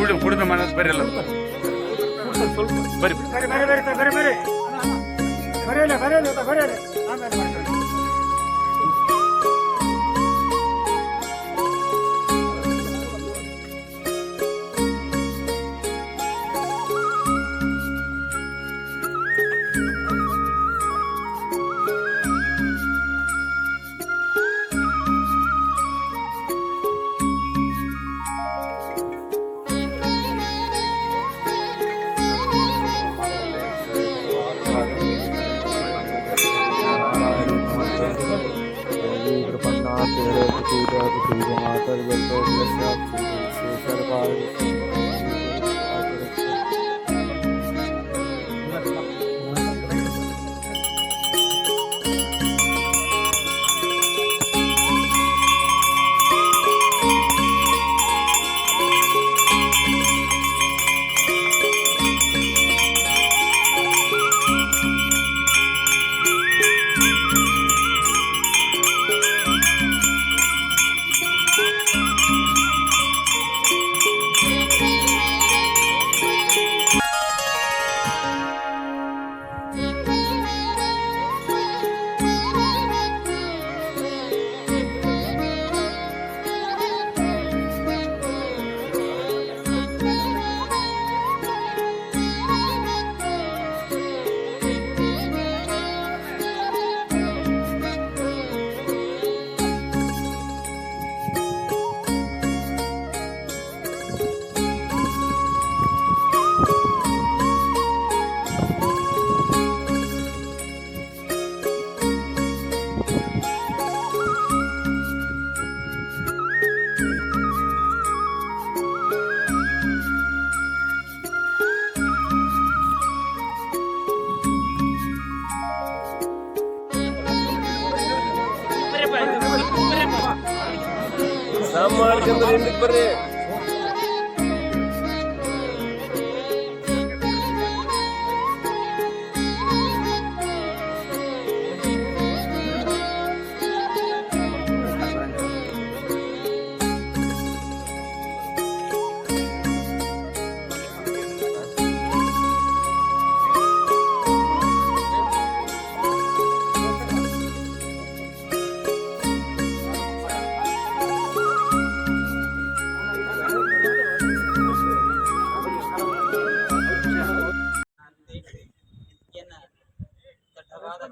ಕುಡಿ ಕುಡಿದ ಮನ ಬರಲ್ಲ ಬರ್ರಿ ಬರೀ ಬರೀ ಬರೀ ಬರೀ ಬರೀ प्रपन्ना तेरे पिता पिता मातर बच्चों के साथ सर्वाधिक ಮಾಡ್ಕೊಂಡ್ರೆ ಹಿಂದಕ್ಕೆ ಬರ್ರಿ?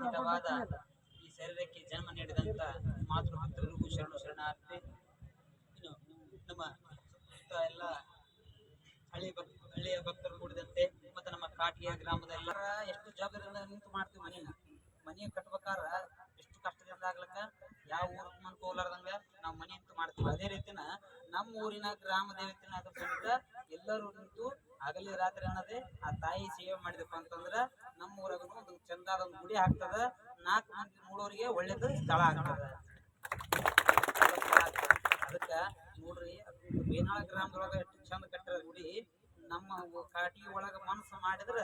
ದಿಟವಾದ ಈ ಶರೀರಕ್ಕೆ ಜನ್ಮ ನೀಡಿದಂತ ಮಾತೃಪಿತೃರಿಗೂ ಶರಣು ಶರಣಾರ್ಥಿ. ಇನ್ನು ನಮ್ಮ ಸುತ್ತ ಎಲ್ಲ ಹಳ್ಳಿ ಭಕ್ ಹಳ್ಳಿಯ ಭಕ್ತರು ಕೂಡಿದಂತೆ ಮತ್ತೆ ನಮ್ಮ ಕಾಟಿಯ ಗ್ರಾಮದ ಎಲ್ಲರ ಎಷ್ಟು ಜವಾಬ್ದಾರಿಯಿಂದ ನಿಂತು ಮಾಡ್ತೀವಿ ಮನೆನ. ಮನೆ ಕಟ್ಬೇಕಾರ ಎಷ್ಟು ಕಷ್ಟದಿಂದ ಆಗ್ಲಕ್ಕ ಯಾವ ಊರ್ ಮನ್ಕೋಲಾರ್ದಂಗ ನಾವು ಮನೆ ಅಂತೂ ಮಾಡ್ತೀವಿ. ಅದೇ ರೀತಿನ ನಮ್ಮ ಊರಿನ ಗ್ರಾಮ ದೇವತೆನ ಅದ್ರ ಎಲ್ಲರೂ ನಿಂತು ಹಗಲಿ ರಾತ್ರಿ ಅನ್ನದೆ ಆ ತಾಯಿ ಸೇವೆ ಮಾಡಿದಪ್ಪ ಅಂತಂದ್ರ ನಮ್ಮ ಊರಾಗ ಒಂದು ಚಂದಾದ ಒಂದು ಗುಡಿ ಹಾಕ್ತದ. ನಾಲ್ಕು ಮಂದಿ ನೋಡೋರಿಗೆ ಒಳ್ಳೇದು ಸ್ಥಳ ಆಗ್ತದ. ಅದಕ್ಕ ನೋಡ್ರಿ ಬೇನಾಳ ಗ್ರಾಮದೊಳಗ ಎಷ್ಟು ಚಂದ ಕಟ್ಟಿರೋ ಗುಡಿ, ನಮ್ಮ ಕಾಟಿ ಒಳಗ ಮನಸ್ಸು ಮಾಡಿದ್ರ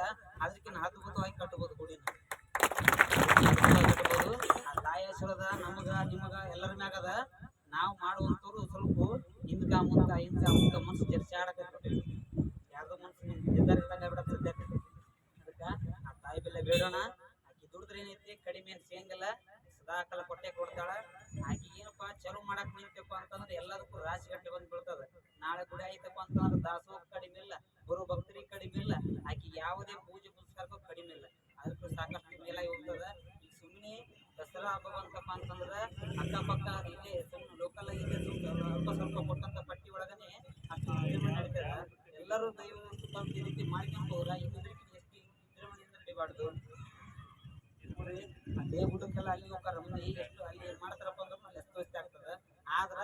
ಅದಕ್ಕಿನ್ನ ಅದ್ಭುತವಾಗಿ ಕಟ್ಟಬಹುದು ಗುಡಿನ. ಆ ತಾಯಿ ಹೆಸರದ ನಮಗ, ನಿಮಗ, ಎಲ್ಲರ ಮ್ಯಾಗದ. ನಾವು ಮಾಡುವಂತವ್ರು ಸ್ವಲ್ಪ ಹಿಂದ್ಕ ಮುಂದ ಹಿಂದ್ಕ ಮುಂದ ಮನಸ್ಸು ಜರ್ಸಿ ಆಡಕತ್ಬಿಟ್ಟಿವಿ ಬೆಲೆ ಆಕಿ ದುಡಿದ್ರೆ ಏನೈತಿ? ಕಡಿಮೆ ಏನ್ ಸಿಗಂಗಿಲ್ಲ ಸದಾ ಕೊಟ್ಟೆ ಕೊಡ್ತಾಳ. ಆಕಿ ಏನಪ್ಪಾ? ಚಲೋ ಮಾಡಕ್ ನಿಂತಪ್ಪ ಅಂತಂದ್ರೆ ಎಲ್ಲದಕ್ಕೂ ರಾಶಿ ಗಟ್ಟೆ ಬಂದ್ ಬೀಳ್ತದ. ನಾಳೆ ಗುಡಿ ಆಯ್ತಪ್ಪ ಅಂತಂದ್ರೆ ದಾಸೋಹ ಕಡಿಮೆ ಇಲ್ಲ. ಗುರು ಭಕ್ತರಿಗೆ ಕಡಿಮೆ ಇಲ್ಲ. ಆಕಿ ಯಾವುದೇ ಪೂಜೆ ಪುಸ್ತಕ ಕಡಿಮೆ ಇಲ್ಲ. ಅದಕ್ಕೂ ಸಾಕಷ್ಟು ಮೇಲೆ ಹೋಗ್ತದ ಈಗ ಸುಮ್ಮನೆ ದಸರಾ ಹಬ್ಬ ಬಂತಪ್ಪ ಅಂತಂದ್ರೆ ಅಕ್ಕಪಕ್ಕ ಇಲ್ಲಿ ಸುಮ್ಮನೆ ಲೋಕಲ್ ಆಗಿದೆ ಸ್ವಲ್ಪ ಸ್ವಲ್ಪ ಕೊಟ್ಟಂತ ಪಟ್ಟಿ ಒಳಗನೆ ಅಷ್ಟು ನಡೀತದ. ಎಲ್ಲರೂ ದೈವ ಈ ರೀತಿ ಮಾಡ್ಕೊಂಡ್ ಹೋದ್ರ ಇನ್ನೊಂದಕ್ಕೆ ಎಷ್ಟು ವಿಜೃಂಭಣೆಯಿಂದ ನಡಿಬಾರ್ದು ನೋಡ್ರಿ ಅದೇ ಊಟಕ್ಕೆಲ್ಲ ಅಲ್ಲಿ ಹೋಗ್ತಾರ ಮುಂದೆ ಈಗ ಎಷ್ಟು ಅಲ್ಲಿ ಮಾಡ್ತಾರಪ್ಪ ಅಂದ್ರೆ ಅಲ್ಲಿ ಎಷ್ಟು ವ್ಯವಸ್ಥೆ ಆಗ್ತದ ಆದ್ರ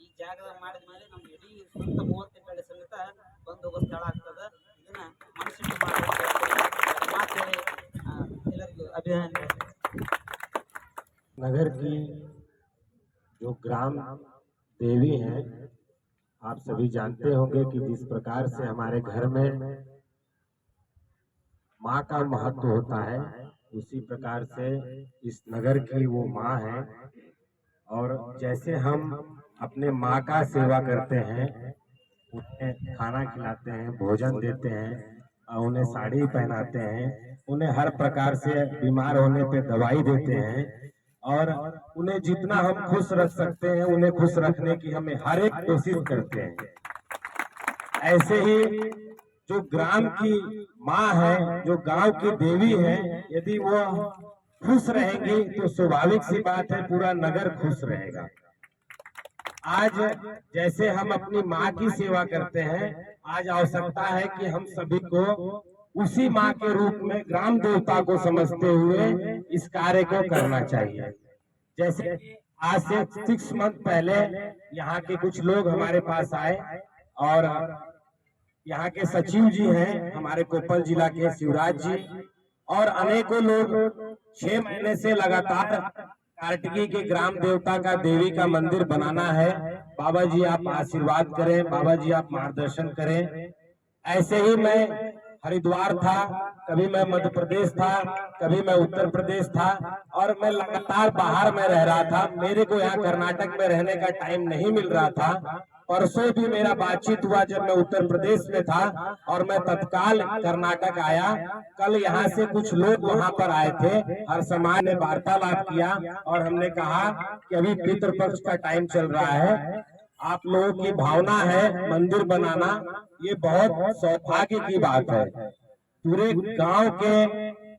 ಈ ಜಾಗದಾಗ ಮಾಡಿದ ಮೇಲೆ ನಮ್ಗೆ ಇಡೀ ಸ್ವಂತ ಮೂವತ್ತೆಂಟು ಹಳ್ಳಿ ಸಮೇತ ಬಂದು ಹೋಗೋ ಸ್ಥಳ ಆಗ್ತದ ಇದನ್ನ ಮನುಷ್ಯನಿಗೆ ಮಾಡಬೇಕು ಮಾತು ಹೇಳಿ ಆ, ಎಲ್ಲರಿಗೂ ಅಭಿನಂದನೆ नगर की जो ग्राम देवी हैं आप सभी जानते होंगे कि जिस प्रकार से हमारे घर में माँ का महत्व होता है। उसी प्रकार से इस नगर की वो माँ है। और जैसे हम अपने माँ का सेवा करते हैं, उन्हें खाना खिलाते हैं, भोजन देते हैं, और उन्हें साड़ी पहनाते हैं, उन्हें हर प्रकार से बीमार होने पे दवाई देते हैं, और उन्हें जितना हम खुश रख सकते हैं, उन्हें खुश रखने की हमें हर एक कोशिश करते हैं। ऐसे ही जो ग्राम की माँ है जो गाँव की देवी है यदि वो खुश रहेगी तो स्वाभाविक सी बात है पूरा नगर खुश रहेगा। आज जैसे हम अपनी माँ की सेवा करते हैं आज आवश्यकता है कि हम सभी को उसी माँ के रूप में ग्राम देवता को समझते हुए इस कार्य को करना चाहिए। जैसे आज से सिक्स मंथ पहले यहाँ के कुछ लोग हमारे पास आए और यहाँ के सचिव जी हैं, हमारे कोपल जिला के शिवराज जी और अनेकों लोग छह महीने से लगातार कार्तिकी के ग्राम देवता का देवी का मंदिर बनाना है। बाबा जी आप आशीर्वाद करें, बाबा जी आप मार्गदर्शन करें। ऐसे ही मैं हरिद्वार था, कभी मैं मध्य प्रदेश था, कभी मैं उत्तर प्रदेश था और मैं लगातार बाहर में रह रहा था। मेरे को यहाँ कर्नाटक में रहने का टाइम नहीं मिल रहा था। परसों भी मेरा बातचीत हुआ जब मैं उत्तर प्रदेश में था और मैं तत्काल कर्नाटक आया। कल यहाँ से कुछ लोग वहाँ पर आए थे। हर समाज ने वार्तालाप किया और हमने कहा कि अभी पितृपक्ष का टाइम चल रहा है। आप लोगों की भावना है मंदिर बनाना। ये बहुत सौभाग्य की बात है। पूरे गाँव के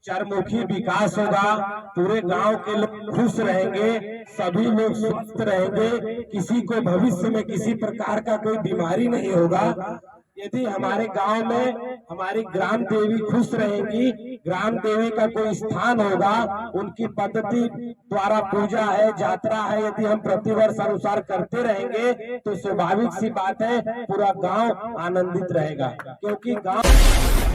चरमुखी विकास होगा, पूरे गाँव के लोग खुश रहेंगे, सभी लोग स्वस्थ रहेंगे, किसी को भविष्य में किसी प्रकार का कोई बीमारी नहीं होगा। यदि हमारे गाँव में हमारी ग्राम देवी खुश रहेगी, ग्राम देवी का कोई स्थान होगा, उनकी पद्धति द्वारा पूजा है, यात्रा है, यदि हम प्रतिवर्ष अनुसार करते रहेंगे तो स्वाभाविक सी बात है, पूरा गाँव आनंदित रहेगा, क्योंकि गाँव